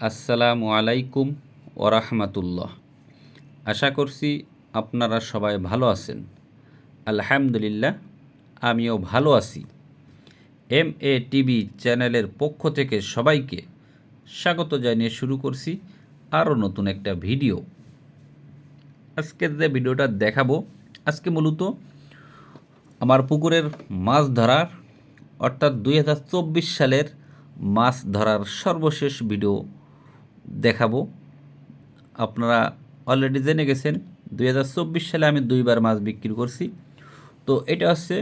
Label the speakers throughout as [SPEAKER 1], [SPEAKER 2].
[SPEAKER 1] আসসালামু আলাইকুম ওরহমতুল্লাহ আশা করছি আপনারা সবাই ভালো আছেন। আলহামদুলিল্লাহ, আমিও ভালো আছি। এম এ টিভি চ্যানেলের পক্ষ থেকে সবাইকে স্বাগত জানিয়ে শুরু করছি আরও নতুন একটা ভিডিও। আজকের যে ভিডিওটা দেখাবো, আজকে মূলত আমার পুকুরের মাছ ধরার, অর্থাৎ দু হাজার চব্বিশ সালের মাছ ধরার সর্বশেষ ভিডিও দেখাবো। আপনারা অলরেডি জেনে গেছেন দু হাজার চব্বিশ সালে আমি দুইবার মাছ বিক্রি করছি। তো এটা হচ্ছে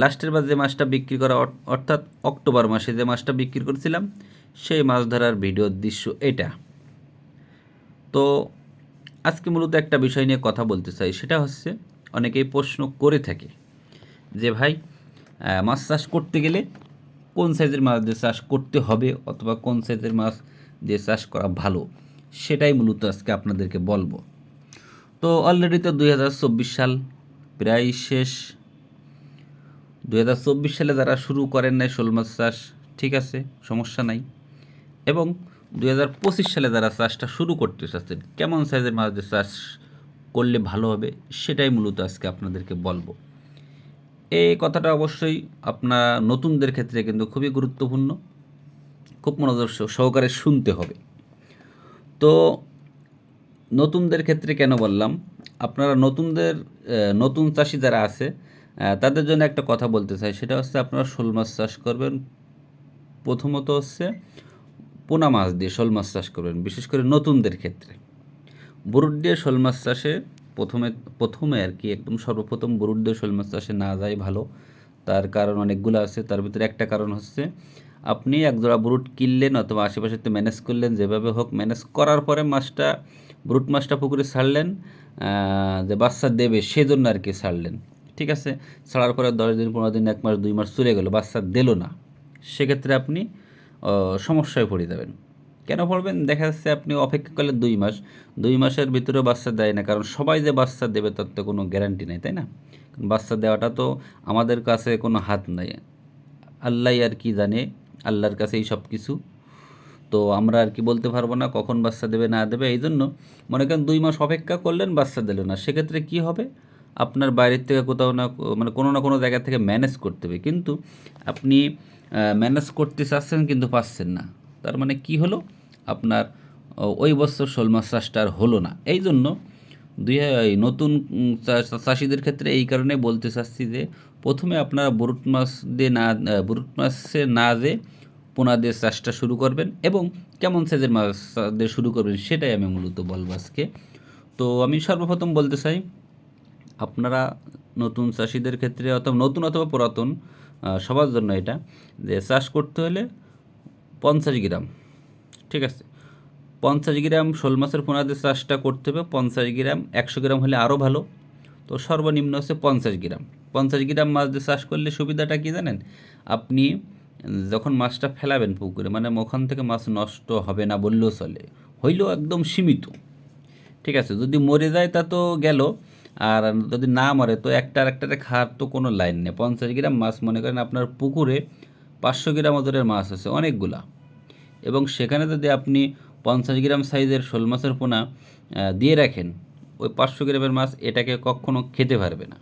[SPEAKER 1] লাস্টের বার যে মাছটা বিক্রি করা অর্থাৎ অক্টোবর মাসে যে মাছটা বিক্রি করছিলাম, সেই মাছ ধরার ভিডিওর দৃশ্য এটা। তো আজকে মূলত একটা বিষয় নিয়ে কথা বলতে চাই, সেটা হচ্ছে অনেকেই প্রশ্ন করে থাকে যে ভাই মাছ চাষ করতে গেলে কোন সাইজের মাছ দিয়ে চাষ করতে হবে অথবা কোন সাইজের মাছ দিয়ে চাষ করা ভালো, সেটাই মূলত আজকে আপনাদেরকে বলব। তো অলরেডি তো দুই হাজার চব্বিশ সাল, প্রায় শেষ। দু হাজার চব্বিশ সালে যারা শুরু করেন নাই শোল মাছ চাষ, ঠিক আছে, সমস্যা নাই। এবং দু হাজার পঁচিশ সালে যারা চাষটা শুরু করতে চাচ্ছেন, কেমন সাইজের মাছ দিয়ে চাষ করলে ভালো হবে, সেটাই মূলত আজকে আপনাদেরকে বলব। এই কথাটা অবশ্যই আপনার নতুনদের ক্ষেত্রে কিন্তু খুবই গুরুত্বপূর্ণ। খুব মনোযোগ সহকারে শুনতে হবে। তো নতুনদের ক্ষেত্রে কেন বললাম? আপনারা নতুনদের নতুন চাষি যারা আছে তাদের জন্য একটা কথা বলতে চাই। সেটা হচ্ছে আপনারা শোল মাছ চাষ করবেন। প্রথমত হচ্ছে পোনা মাছ দিয়ে শোল মাছ চাষ করবেন, বিশেষ করে নতুনদের ক্ষেত্রে। বুরুট দিয়ে শোল মাছ চাষে প্রথমে প্রথমে আর কি একদম সর্বপ্রথম বুরুট দিয়ে শোল মাছ চাষে না যায় ভালো। তার কারণ অনেকগুলো আছে। তার ভিতরে একটা কারণ হচ্ছে আপনি একজোড়া ব্রুট কিনলেন অথবা আশেপাশে তো ম্যানেজ করলেন, যেভাবে হোক ম্যানেজ করার পরে মাছটা, ব্রুট মাছটা পুকুরে ছাড়লেন যে বাচ্চা দেবে সেজন্য আর কি ছাড়লেন। ঠিক আছে? ছাড়ার পরে দশ দিন, পনেরো দিন, এক মাস, দুই মাস চলে গেল, বাচ্চা দিল না। সেক্ষেত্রে আপনি সমস্যায় পড়ে যাবেন। কেন পড়বেন? দেখা যাচ্ছে আপনি অপেক্ষা করলে দুই মাস। দুই মাসের ভিতরেও বাচ্চা দেয় না, কারণ সবাই যে বাচ্চা দেবে তার তো কোনো গ্যারান্টি নেই, তাই না? বাচ্চা দেওয়াটা তো আমাদের কাছে কোনো হাত নাই। আল্লাহ আর কি জানে আল্লাহর কাছেই সব কিছু তো আমরা আর কি বলতে পারব না কখন বাচ্চা দেবে, না দেবে, এই জন্য মনে করেন দুই মাস অপেক্ষা করলেন, বাচ্চা দিল না। সেক্ষেত্রে কি হবে? আপনার বাইরের থেকে কোথাও না মানে কোনো না কোনো জায়গা থেকে ম্যানেজ করতে হবে। কিন্তু আপনি ম্যানেজ করতে চাচ্ছেন কিন্তু পাচ্ছেন না। তার মানে কি হলো? আপনার ওই বছর শোল মাছ চাষটা আর হলো না। এই জন্য দুই নতুন চাষিদের ক্ষেত্রে এই কারণে বলতে চাচ্ছি যে, প্রথমে আপনারা বুরুট মাছ দিয়ে না বুরুট মাছে না যে পোনা দিয়ে চাষটা শুরু করবেন এবং কেমন সাইজের মাছ দিয়ে শুরু করবেন সেটাই আমি মূলত বলব আজকে। তো আমি সর্বপ্রথম বলতে চাই, আপনারা নতুন চাষিদের ক্ষেত্রে অথবা নতুন অথবা পুরাতন সবার জন্য এটা, যে চাষ করতে হলে পঞ্চাশ গ্রাম, ঠিক আছে? পঞ্চাশ গ্রাম শোল মাছের পোনা দিয়ে চাষটা করতে হবে। পঞ্চাশ গ্রাম, একশো গ্রাম হলে আরও ভালো। তো সর্বনিম্ন হচ্ছে পঞ্চাশ গ্রাম। পঞ্চাশ গ্রাম মাছ দিয়ে চাষ করলে সুবিধাটা কি জানেন? আপনি যখন মাছটা ফেলাবেন পুকুরে মানে ওখান থেকে মাছ নষ্ট হবে না বললেও চলে, হইলেও একদম সীমিত। ঠিক আছে, যদি মরে যায় তা তো গেল, আর যদি না মরে তো একটা আর একটাতে খাওয়ার তো কোনো লাইন নেই। পঞ্চাশ গ্রাম মাছ, মনে করেন আপনার পুকুরে পাঁচশো গ্রাম ওজনের মাছ আছে অনেকগুলা। এবং সেখানে যদি আপনি পঞ্চাশ গ্রাম সাইজের শোল মাছের পোনা দিয়ে রাখেন। ওই পাঁচশো গ্রামের মাছ এটাকে কখনো খেতে পারবে না।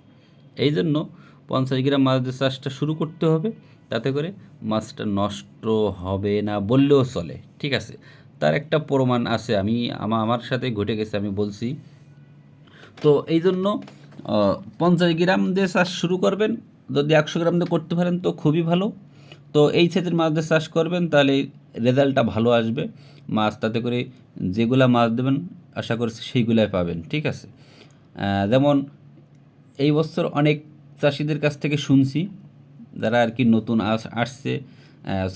[SPEAKER 1] এই জন্য পঞ্চাশ গ্রাম মাছ দিয়ে চাষটা শুরু করতে হবে। তাতে করে মাছটা নষ্ট হবে না বললেও চলে। ঠিক আছে? তার একটা প্রমাণ আছে। আমি আমা- আমার সাথে ঘটে গেছে, আমি বলছি। তো এই জন্য পঞ্চাশ গ্রাম দিয়ে চাষ শুরু করবেন। যদি একশো গ্রাম দিয়ে করতে পারেন তো খুবই ভালো। তো এই সেটের মাছ দিয়ে চাষ করবেন, তাহলে রেজাল্টটা ভালো আসবে, মাছ তাতে করে যেগুলা মাছ দেবেন, আশা করছি সেইগুলাই পাবেন, ঠিক আছে? যেমন এই বছর অনেক চাষিদের কাছ থেকে শুনছি, যারা আর কি নতুন আস, আসছে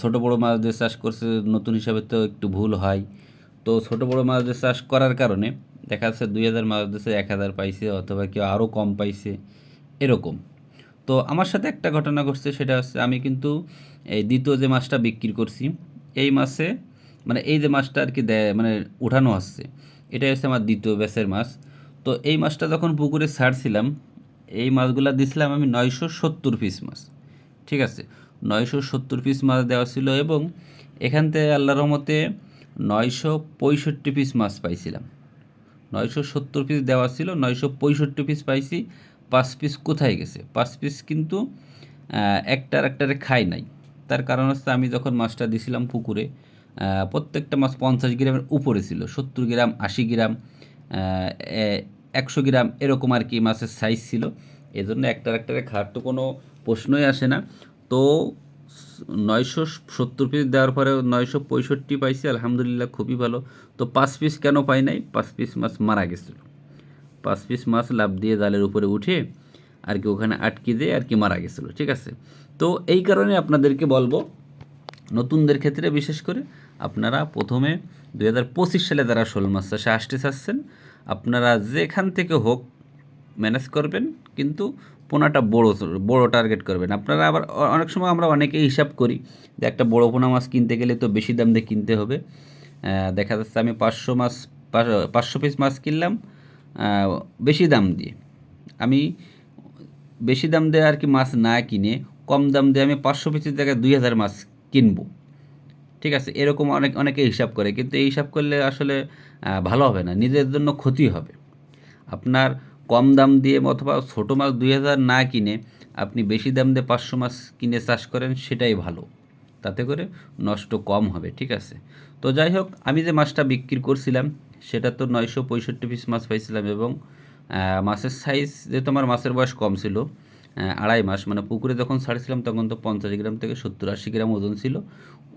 [SPEAKER 1] ছোট বড় মাছ দিয়ে চাষ করছে, নতুন হিসাবে তো একটু ভুল হয়। তো ছোট বড় মাছ দিয়ে চাষ করার কারণে দেখা যাচ্ছে দুই হাজার মাছ দিয়েছে এক হাজার পাইছে অথবা কেউ আরও কম পাইছে, এরকম। তো আমার সাথে একটা ঘটনা ঘটছে, সেটা হচ্ছে আমি কিন্তু এই দ্বিতীয় যে মাছটা বিক্রি করছি এই মাসে মানে এই যে মাছটা আর কি দেয় মানে উঠানো আসছে, এটাই হচ্ছে আমার দ্বিতীয় ব্যাচের মাছ তো এই মাছটা যখন পুকুরে ছাড়ছিলাম, এই মাছগুলা দিছিলাম আমি নয়শো সত্তর পিস মাছ, ঠিক আছে? নয়শো সত্তর পিস মাছ দেওয়া ছিল এবং এখান থেকে আল্লাহ রহমতে নয়শো পঁয়ষট্টি পিস মাছ পাইছিলাম। নয়শো সত্তর পিস দেওয়া ছিল, নয়শো পঁয়ষট্টি পিস পাইছি, পাঁচ পিস কোথায় গেছে? পাঁচ পিস কিন্তু একটার একটারে খাই নাই। তার কারণ হচ্ছে আমি যখন মাছটা দিছিলাম পুকুরে প্রত্যেকটা মাছ পঞ্চাশ গ্রামের উপরে ছিল, সত্তর গ্রাম, আশি গ্রাম একশো গ্রাম এরকম আর কি মাছের সাইজ ছিল। এজন্য একটার একটারে খাওয়ার তো কোনো প্রশ্নই আসে না। তো নয়শো সত্তর পিস দেওয়ার পরে নয়শো পঁয়ষট্টি পাইছি, আলহামদুলিল্লাহ খুবই ভালো। তো পাঁচ পিস কেন পাই নাই? পাঁচ পিস মাছ মারা গেছিল। পাঁচ পিস মাছ লাভ দিয়ে জালের উপরে উঠে আর কি ওখানে আটকে দিয়ে আর কি মারা গেছিল, ঠিক আছে? তো এই কারণে আপনাদেরকে বলব, নতুনদের ক্ষেত্রে বিশেষ করে আপনারা প্রথমে দুই হাজার পঁচিশ সালে যারা শোল মাছ চাষে আসতে চাচ্ছেন, আপনারা যেখান থেকে হোক ম্যানেজ করবেন, কিন্তু পোনাটা বড় বড় টার্গেট করবেন। আপনারা আবার অনেক সময় আমরা অনেকেই হিসাব করি যে একটা বড় পোনা মাছ কিনতে গেলে তো বেশি দাম দিয়ে কিনতে হবে। দেখা যাচ্ছে আমি পাঁচশো মাছ, পাঁচ- পাঁচশো পিস মাছ কিনলাম বেশি দাম দিয়ে। আমি বেশি দাম দিয়ে আর কি মাছ না কিনে কম দাম দিয়ে আমি পাঁচশো পিসের জায়গায় দুই হাজার মাছ কিনবো। ঠিক আছে, এরকম অনেক, অনেকে হিসাব করে, কিন্তু এই হিসাব করলে আসলে ভালো হবে না নিজের জন্য ক্ষতি হবে। আপনার কম দাম দিয়ে অথবা ছোটো মাছ দুই হাজার না কিনে আপনি বেশি দাম দিয়ে পাঁচশো মাছ কিনে চাষ করেন, সেটাই ভালো। তাতে করে নষ্ট কম হবে, ঠিক আছে? তো যাই হোক, আমি যে মাছটা বিক্রি করছিলাম, সেটা তো নয়শো পঁয়ষট্টি পিস মাছ পাইছিলাম এবং মাছের সাইজ যেহেতু আমার মাছের বয়স কম ছিল আড়াই মাস মানে পুকুরে যখন ছাড়ছিলাম তখন তো পঞ্চাশ গ্রাম থেকে সত্তর আশি গ্রাম ওজন ছিল।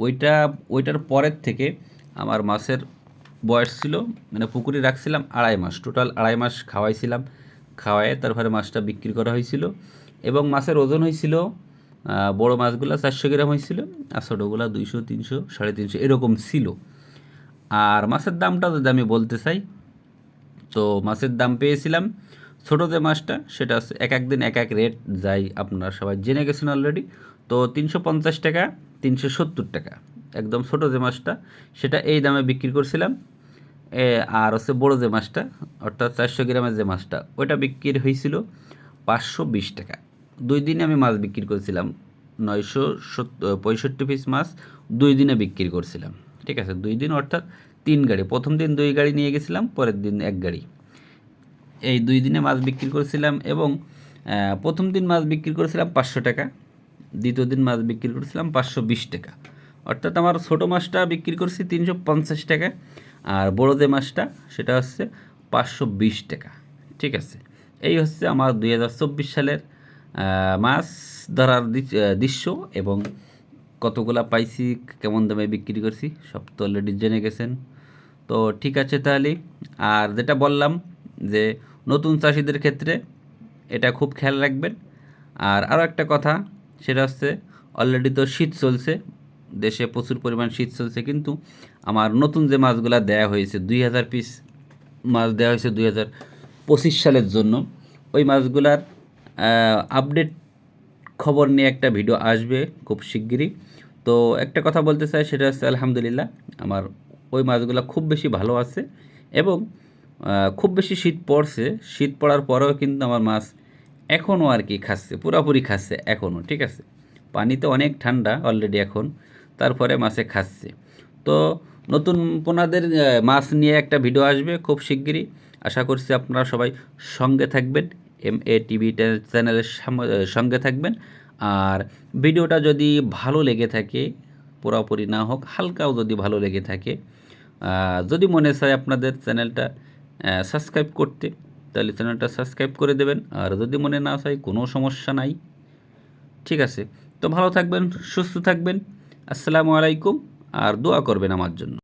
[SPEAKER 1] ওইটা, ওইটার পরের থেকে আমার মাছের বয়স ছিল মানে পুকুরে রাখছিলাম আড়াই মাস। টোটাল আড়াই মাস খাওয়াইছিলাম, খাওয়ায় তারপরে মাছটা বিক্রি করা হয়েছিল এবং মাছের ওজন হয়েছিল বড় মাছগুলো চারশো গ্রাম হয়েছিল আর ছোটোগুলো দুইশো, তিনশো, সাড়ে তিনশো, এরকম ছিল। আর মাছের দামটা যদি আমি বলতে চাই তো মাছের দাম পেয়েছিলাম। ছোটো যে মাছটা, সেটা এক এক দিন এক এক রেট যাই আপনারা সবাই জেনে গেছেন অলরেডি তো তিনশো পঞ্চাশ টাকা, তিনশো সত্তর টাকা। একদম ছোটো যে মাছটা, সেটা এই দামে বিক্রি করছিলাম। আর হচ্ছে বড়ো যে মাছটা, অর্থাৎ চারশো গ্রামের যে মাছটা, ওইটা বিক্রি হয়েছিল পাঁচশো বিশ টাকা। দুই দিনে আমি মাছ বিক্রি করেছিলাম, নয়শো সত্তর, পঁয়ষট্টি পিস মাছ দুই দিনে বিক্রি করছিলাম। ঠিক আছে, দুই দিন অর্থাৎ তিন গাড়ি। প্রথম দিন দুই গাড়ি নিয়ে গেছিলাম, পরের দিন এক গাড়ি। এই দুই দিনে মাছ বিক্রি করেছিলাম এবং প্রথম দিন মাছ বিক্রি করেছিলাম পাঁচশো টাকা, দ্বিতীয় দিন মাছ বিক্রি করেছিলাম পাঁচশো বিশ টাকা। অর্থাৎ আমার ছোটো মাছটা বিক্রি করছি তিনশো পঞ্চাশ টাকা, আর বড় যে মাছটা, সেটা হচ্ছে পাঁচশো বিশ টাকা। ঠিক আছে? এই হচ্ছে আমার দুই হাজার চব্বিশ সালের মাছ ধরার দৃশ্য এবং কতগুলা পাইছি, কেমন দামে বিক্রি করছি, সব তো অলরেডি জেনে গেছেন। তো ঠিক আছে তাহলে। আর যেটা বললাম যে নতুন চাষিদের ক্ষেত্রে এটা খুব খেয়াল রাখবেন। আর আরও একটা কথা, সেটা হচ্ছে অলরেডি তো শীত চলছে, দেশে প্রচুর পরিমাণ শীত চলছে, কিন্তু আমার নতুন যে মাছগুলো দেয়া হয়েছে, দুই হাজার পিস মাছ দেওয়া হয়েছে দুই হাজার পঁচিশ সালের জন্য, ওই মাছগুলার আপডেট খবর নিয়ে একটা ভিডিও আসবে খুব শিগগিরই। তো একটা কথা বলতে চাই, সেটা হচ্ছে আলহামদুলিল্লাহ, আমার ওই মাছগুলো খুব বেশি ভালো আছে এবং খুব বেশি শীত পড়ছে। শীত পড়ার পরেও কিন্তু আমার মাছ এখনও আর কি খাচ্ছে, পুরাপুরি খাচ্ছে এখনও, ঠিক আছে? পানিতে অনেক ঠান্ডা অলরেডি এখন, তারপরে মাছে খাচ্ছে। তো নতুন পোনাদের মাছ নিয়ে একটা ভিডিও আসবে খুব শিগগিরই। আশা করছি আপনারা সবাই সঙ্গে থাকবেন এম এ টিভি চ্যানেলের সঙ্গে থাকবেন। আর ভিডিওটা যদি ভালো লেগে থাকে পুরোপুরি না হোক, হালকাও যদি ভালো লেগে থাকে যদি মনে চায় আপনাদের চ্যানেলটা সাবস্ক্রাইব করতে, তাহলে চ্যানেলটা সাবস্ক্রাইব করে দেবেন। আর যদি মনে না চায়, কোনো সমস্যা নাই। ঠিক আছে? তো ভালো থাকবেন, সুস্থ থাকবেন। আসসালামু আলাইকুম, আর দোয়া করবেন আমার জন্য।